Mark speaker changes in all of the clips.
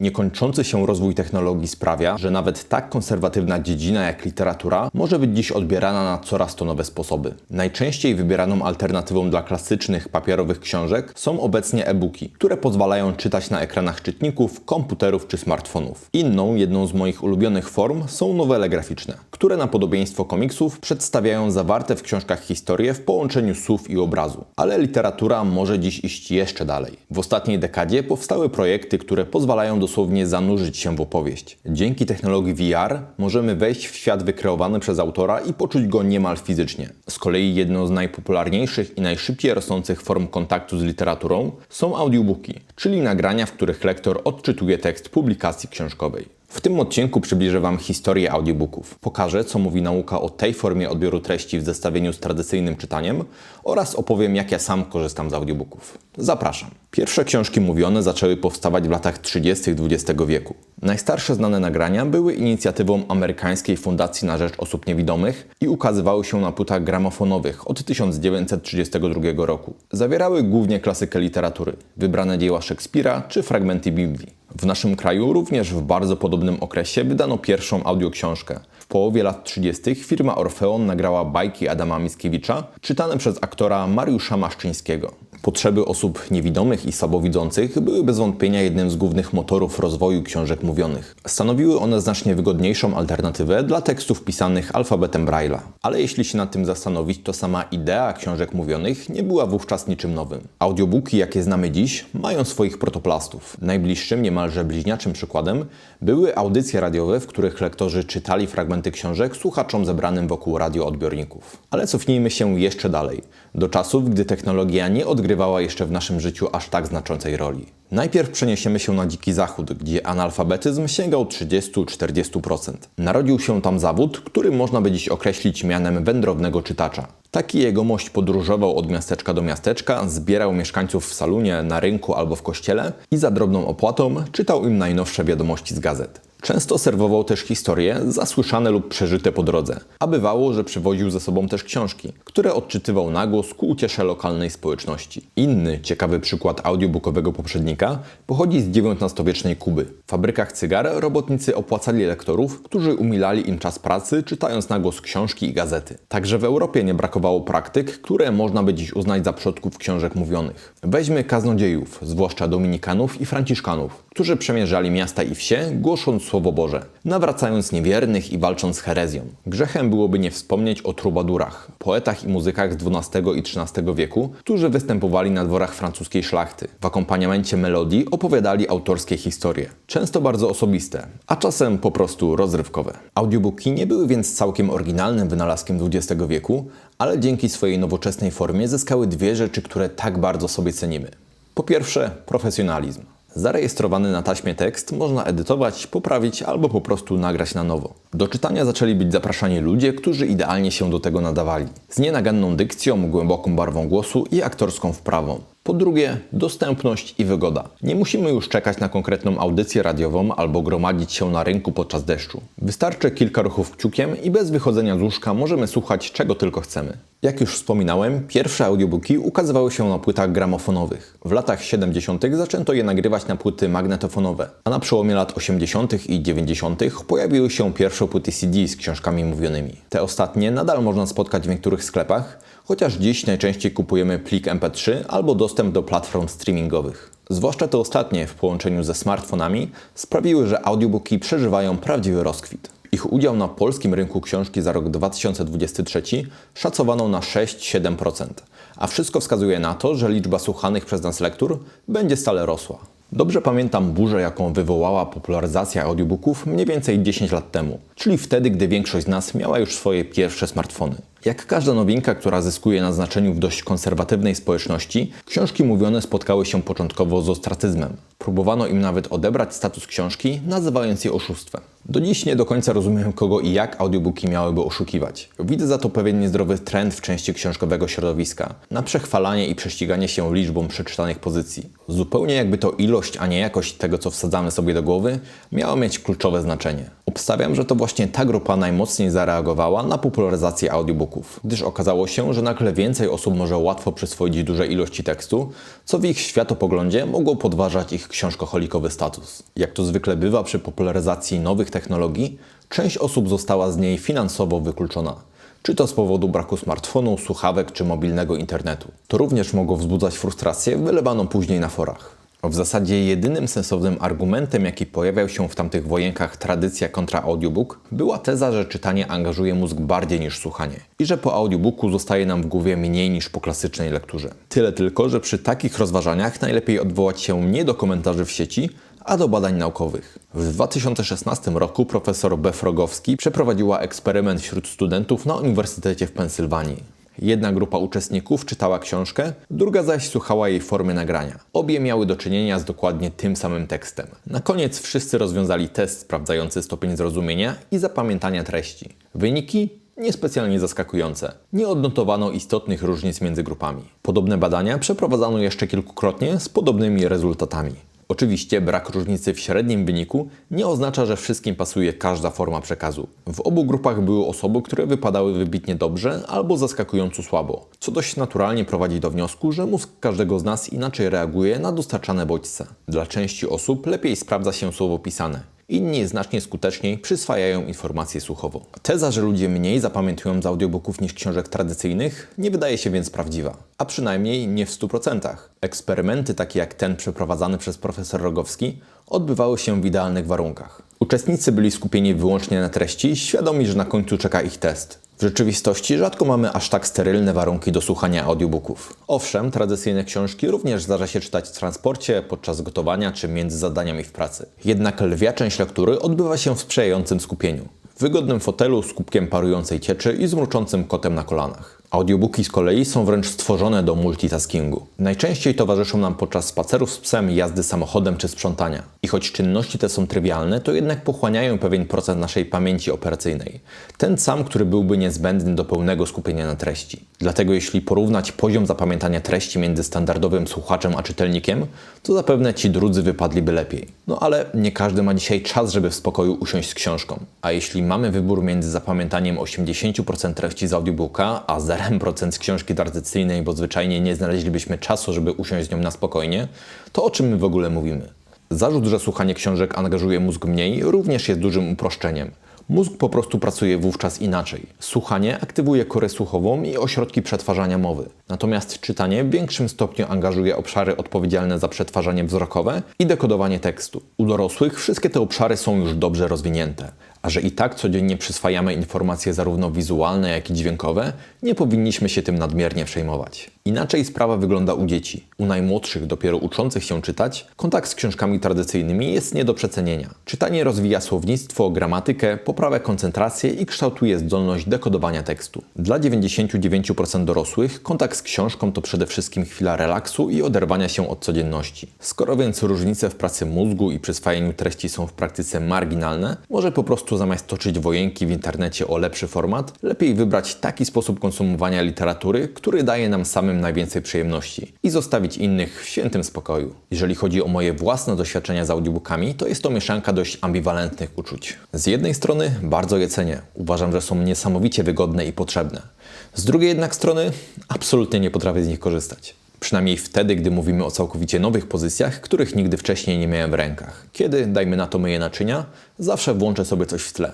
Speaker 1: Niekończący się rozwój technologii sprawia, że nawet tak konserwatywna dziedzina jak literatura może być dziś odbierana na coraz to nowe sposoby. Najczęściej wybieraną alternatywą dla klasycznych papierowych książek są obecnie e-booki, które pozwalają czytać na ekranach czytników, komputerów czy smartfonów. Inną, jedną z moich ulubionych form są nowele graficzne, które na podobieństwo komiksów przedstawiają zawarte w książkach historie w połączeniu słów i obrazu. Ale literatura może dziś iść jeszcze dalej. W ostatniej dekadzie powstały projekty, które pozwalają dosłownie zanurzyć się w opowieść. Dzięki technologii VR możemy wejść w świat wykreowany przez autora i poczuć go niemal fizycznie. Z kolei jedną z najpopularniejszych i najszybciej rosnących form kontaktu z literaturą są audiobooki, czyli nagrania, w których lektor odczytuje tekst publikacji książkowej. W tym odcinku przybliżę Wam historię audiobooków. Pokażę, co mówi nauka o tej formie odbioru treści w zestawieniu z tradycyjnym czytaniem oraz opowiem, jak ja sam korzystam z audiobooków. Zapraszam. Pierwsze książki mówione zaczęły powstawać w latach 30. XX wieku. Najstarsze znane nagrania były inicjatywą amerykańskiej Fundacji na Rzecz Osób Niewidomych i ukazywały się na płytach gramofonowych od 1932 roku. Zawierały głównie klasykę literatury, wybrane dzieła Szekspira czy fragmenty Biblii. W naszym kraju również w bardzo podobnym okresie wydano pierwszą audioksiążkę. W połowie lat 30. firma Orfeon nagrała bajki Adama Mickiewicza, czytane przez aktora Mariusza Maszczyńskiego. Potrzeby osób niewidomych i słabowidzących były bez wątpienia jednym z głównych motorów rozwoju książek mówionych. Stanowiły one znacznie wygodniejszą alternatywę dla tekstów pisanych alfabetem Braille'a. Ale jeśli się nad tym zastanowić, to sama idea książek mówionych nie była wówczas niczym nowym. Audiobooki, jakie znamy dziś, mają swoich protoplastów. Najbliższym, niemalże bliźniaczym przykładem były audycje radiowe, w których lektorzy czytali fragmenty książek słuchaczom zebranym wokół radioodbiorników. Ale cofnijmy się jeszcze dalej, do czasów, gdy technologia nie odgrywała jeszcze w naszym życiu aż tak znaczącej roli. Najpierw przeniesiemy się na Dziki Zachód, gdzie analfabetyzm sięgał 30-40%. Narodził się tam zawód, który można by dziś określić mianem wędrownego czytacza. Taki jegomość podróżował od miasteczka do miasteczka, zbierał mieszkańców w salonie, na rynku albo w kościele i za drobną opłatą czytał im najnowsze wiadomości z gazet. Często serwował też historie zasłyszane lub przeżyte po drodze, a bywało, że przywoził ze sobą też książki, które odczytywał na głos ku uciesze lokalnej społeczności. Inny ciekawy przykład audiobookowego poprzednika pochodzi z XIX-wiecznej Kuby. W fabrykach cygar robotnicy opłacali lektorów, którzy umilali im czas pracy, czytając na głos książki i gazety. Także w Europie nie brakowało praktyk, które można by dziś uznać za przodków książek mówionych. Weźmy kaznodziejów, zwłaszcza dominikanów i franciszkanów, którzy przemierzali miasta i wsie, głosząc Słowo Boże, nawracając niewiernych i walcząc z herezją. Grzechem byłoby nie wspomnieć o trubadurach, poetach i muzykach z XII i XIII wieku, którzy występowali na dworach francuskiej szlachty. W akompaniamencie melodii opowiadali autorskie historie, często bardzo osobiste, a czasem po prostu rozrywkowe. Audiobooki nie były więc całkiem oryginalnym wynalazkiem XX wieku, ale dzięki swojej nowoczesnej formie zyskały dwie rzeczy, które tak bardzo sobie cenimy. Po pierwsze, profesjonalizm. Zarejestrowany na taśmie tekst można edytować, poprawić albo po prostu nagrać na nowo. Do czytania zaczęli być zapraszani ludzie, którzy idealnie się do tego nadawali. Z nienaganną dykcją, głęboką barwą głosu i aktorską wprawą. Po drugie, dostępność i wygoda. Nie musimy już czekać na konkretną audycję radiową albo gromadzić się na rynku podczas deszczu. Wystarczy kilka ruchów kciukiem i bez wychodzenia z łóżka możemy słuchać czego tylko chcemy. Jak już wspominałem, pierwsze audiobooki ukazywały się na płytach gramofonowych. W latach 70. zaczęto je nagrywać na płyty magnetofonowe, a na przełomie lat 80. i 90. pojawiły się pierwsze płyty CD z książkami mówionymi. Te ostatnie nadal można spotkać w niektórych sklepach, chociaż dziś najczęściej kupujemy plik MP3 albo dostęp do platform streamingowych. Zwłaszcza te ostatnie w połączeniu ze smartfonami sprawiły, że audiobooki przeżywają prawdziwy rozkwit. Ich udział na polskim rynku książki za rok 2023 szacowano na 6-7%, a wszystko wskazuje na to, że liczba słuchanych przez nas lektur będzie stale rosła. Dobrze pamiętam burzę, jaką wywołała popularyzacja audiobooków mniej więcej 10 lat temu, czyli wtedy, gdy większość z nas miała już swoje pierwsze smartfony. Jak każda nowinka, która zyskuje na znaczeniu w dość konserwatywnej społeczności, książki mówione spotkały się początkowo z ostracyzmem. Próbowano im nawet odebrać status książki, nazywając je oszustwem. Do dziś nie do końca rozumiem, kogo i jak audiobooki miałyby oszukiwać. Widzę za to pewien niezdrowy trend w części książkowego środowiska na przechwalanie i prześciganie się liczbą przeczytanych pozycji. Zupełnie jakby to ilość, a nie jakość tego, co wsadzamy sobie do głowy, miało mieć kluczowe znaczenie. Obstawiam, że to właśnie ta grupa najmocniej zareagowała na popularyzację audiobooków, gdyż okazało się, że nagle więcej osób może łatwo przyswoić duże ilości tekstu, co w ich światopoglądzie mogło podważać ich książkoholikowy status. Jak to zwykle bywa przy popularyzacji nowych technologii, część osób została z niej finansowo wykluczona czy to z powodu braku smartfonu, słuchawek czy mobilnego internetu. To również mogło wzbudzać frustrację wylewaną później na forach. W zasadzie jedynym sensownym argumentem, jaki pojawiał się w tamtych wojenkach tradycja kontra audiobook, była teza, że czytanie angażuje mózg bardziej niż słuchanie i że po audiobooku zostaje nam w głowie mniej niż po klasycznej lekturze. Tyle tylko, że przy takich rozważaniach najlepiej odwołać się nie do komentarzy w sieci, a do badań naukowych. W 2016 roku profesor Beth Rogowski przeprowadziła eksperyment wśród studentów na Uniwersytecie w Pensylwanii. Jedna grupa uczestników czytała książkę, druga zaś słuchała jej w formie nagrania. Obie miały do czynienia z dokładnie tym samym tekstem. Na koniec wszyscy rozwiązali test sprawdzający stopień zrozumienia i zapamiętania treści. Wyniki niespecjalnie zaskakujące. Nie odnotowano istotnych różnic między grupami. Podobne badania przeprowadzano jeszcze kilkukrotnie z podobnymi rezultatami. Oczywiście brak różnicy w średnim wyniku nie oznacza, że wszystkim pasuje każda forma przekazu. W obu grupach były osoby, które wypadały wybitnie dobrze albo zaskakująco słabo, co dość naturalnie prowadzi do wniosku, że mózg każdego z nas inaczej reaguje na dostarczane bodźce. Dla części osób lepiej sprawdza się słowo pisane. Inni znacznie skuteczniej przyswajają informacje słuchowo. Teza, że ludzie mniej zapamiętują z audiobooków niż książek tradycyjnych, nie wydaje się więc prawdziwa, a przynajmniej nie w 100%. Eksperymenty takie jak ten przeprowadzany przez profesor Rogowski odbywały się w idealnych warunkach. Uczestnicy byli skupieni wyłącznie na treści, świadomi, że na końcu czeka ich test. W rzeczywistości rzadko mamy aż tak sterylne warunki do słuchania audiobooków. Owszem, tradycyjne książki również zdarza się czytać w transporcie, podczas gotowania czy między zadaniami w pracy. Jednak lwia część lektury odbywa się w sprzyjającym skupieniu. W wygodnym fotelu z kubkiem parującej cieczy i zmruczącym kotem na kolanach. Audiobooki z kolei są wręcz stworzone do multitaskingu. Najczęściej towarzyszą nam podczas spacerów z psem, jazdy samochodem czy sprzątania. I choć czynności te są trywialne, to jednak pochłaniają pewien procent naszej pamięci operacyjnej. Ten sam, który byłby niezbędny do pełnego skupienia na treści. Dlatego jeśli porównać poziom zapamiętania treści między standardowym słuchaczem a czytelnikiem, to zapewne ci drudzy wypadliby lepiej. No ale nie każdy ma dzisiaj czas, żeby w spokoju usiąść z książką. A jeśli mamy wybór między zapamiętaniem 80% treści z audiobooka, a 0% z książki tradycyjnej, bo zwyczajnie nie znaleźlibyśmy czasu, żeby usiąść z nią na spokojnie, to o czym my w ogóle mówimy? Zarzut, że słuchanie książek angażuje mózg mniej, również jest dużym uproszczeniem. Mózg po prostu pracuje wówczas inaczej. Słuchanie aktywuje korę słuchową i ośrodki przetwarzania mowy. Natomiast czytanie w większym stopniu angażuje obszary odpowiedzialne za przetwarzanie wzrokowe i dekodowanie tekstu. U dorosłych wszystkie te obszary są już dobrze rozwinięte. Że i tak codziennie przyswajamy informacje zarówno wizualne, jak i dźwiękowe, nie powinniśmy się tym nadmiernie przejmować. Inaczej sprawa wygląda u dzieci. U najmłodszych, dopiero uczących się czytać, kontakt z książkami tradycyjnymi jest nie do przecenienia. Czytanie rozwija słownictwo, gramatykę, poprawia koncentrację i kształtuje zdolność dekodowania tekstu. Dla 99% dorosłych kontakt z książką to przede wszystkim chwila relaksu i oderwania się od codzienności. Skoro więc różnice w pracy mózgu i przyswajaniu treści są w praktyce marginalne, może po prostu zamiast toczyć wojenki w internecie o lepszy format, lepiej wybrać taki sposób konsumowania literatury, który daje nam samym najwięcej przyjemności i zostawić innych w świętym spokoju. Jeżeli chodzi o moje własne doświadczenia z audiobookami, to jest to mieszanka dość ambiwalentnych uczuć. Z jednej strony bardzo je cenię. Uważam, że są niesamowicie wygodne i potrzebne. Z drugiej jednak strony absolutnie nie potrafię z nich korzystać. Przynajmniej wtedy, gdy mówimy o całkowicie nowych pozycjach, których nigdy wcześniej nie miałem w rękach. Kiedy, dajmy na to myję naczynia, zawsze włączę sobie coś w tle.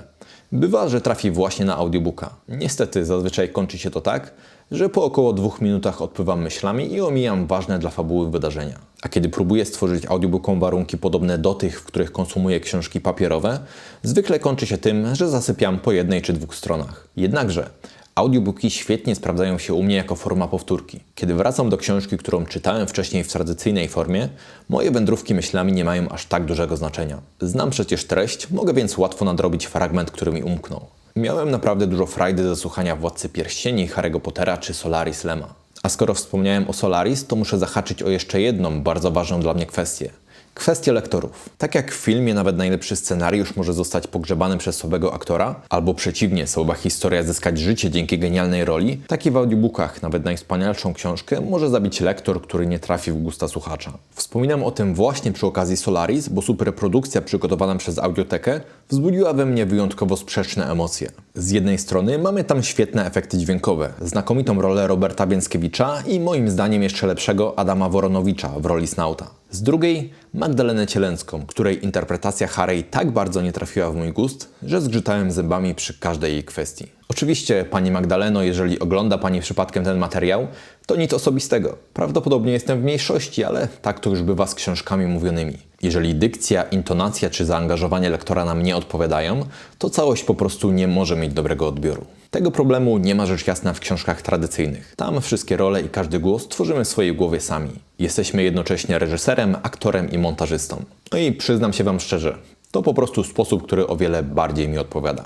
Speaker 1: Bywa, że trafi właśnie na audiobooka. Niestety zazwyczaj kończy się to tak, że po około dwóch minutach odpływam myślami i omijam ważne dla fabuły wydarzenia. A kiedy próbuję stworzyć audiobookom warunki podobne do tych, w których konsumuję książki papierowe, zwykle kończy się tym, że zasypiam po jednej czy dwóch stronach. Jednakże Audiobooki świetnie sprawdzają się u mnie jako forma powtórki. Kiedy wracam do książki, którą czytałem wcześniej w tradycyjnej formie, moje wędrówki myślami nie mają aż tak dużego znaczenia. Znam przecież treść, mogę więc łatwo nadrobić fragment, który mi umknął. Miałem naprawdę dużo frajdy ze słuchania Władcy Pierścieni, Harry'ego Pottera czy Solaris Lema. A skoro wspomniałem o Solaris, to muszę zahaczyć o jeszcze jedną bardzo ważną dla mnie kwestię. Kwestia lektorów. Tak jak w filmie nawet najlepszy scenariusz może zostać pogrzebany przez słabego aktora, albo przeciwnie, słaba historia zyskać życie dzięki genialnej roli, tak i w audiobookach nawet najwspanialszą książkę może zabić lektor, który nie trafi w gusta słuchacza. Wspominam o tym właśnie przy okazji Solaris, bo superprodukcja przygotowana przez Audiotekę wzbudziła we mnie wyjątkowo sprzeczne emocje. Z jednej strony mamy tam świetne efekty dźwiękowe, znakomitą rolę Roberta Więckiewicza i moim zdaniem jeszcze lepszego Adama Woronowicza w roli Snauta. Z drugiej Magdalenę Cielęcką, której interpretacja Harry tak bardzo nie trafiła w mój gust, że zgrzytałem zębami przy każdej jej kwestii. Oczywiście, Pani Magdaleno, jeżeli ogląda Pani przypadkiem ten materiał, to nic osobistego. Prawdopodobnie jestem w mniejszości, ale tak to już bywa z książkami mówionymi. Jeżeli dykcja, intonacja czy zaangażowanie lektora nam nie odpowiadają, to całość po prostu nie może mieć dobrego odbioru. Tego problemu nie ma rzecz jasna w książkach tradycyjnych. Tam wszystkie role i każdy głos tworzymy w swojej głowie sami. Jesteśmy jednocześnie reżyserem, aktorem i montażystą. No i przyznam się Wam szczerze, to po prostu sposób, który o wiele bardziej mi odpowiada.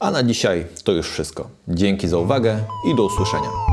Speaker 1: A na dzisiaj to już wszystko. Dzięki za uwagę i do usłyszenia.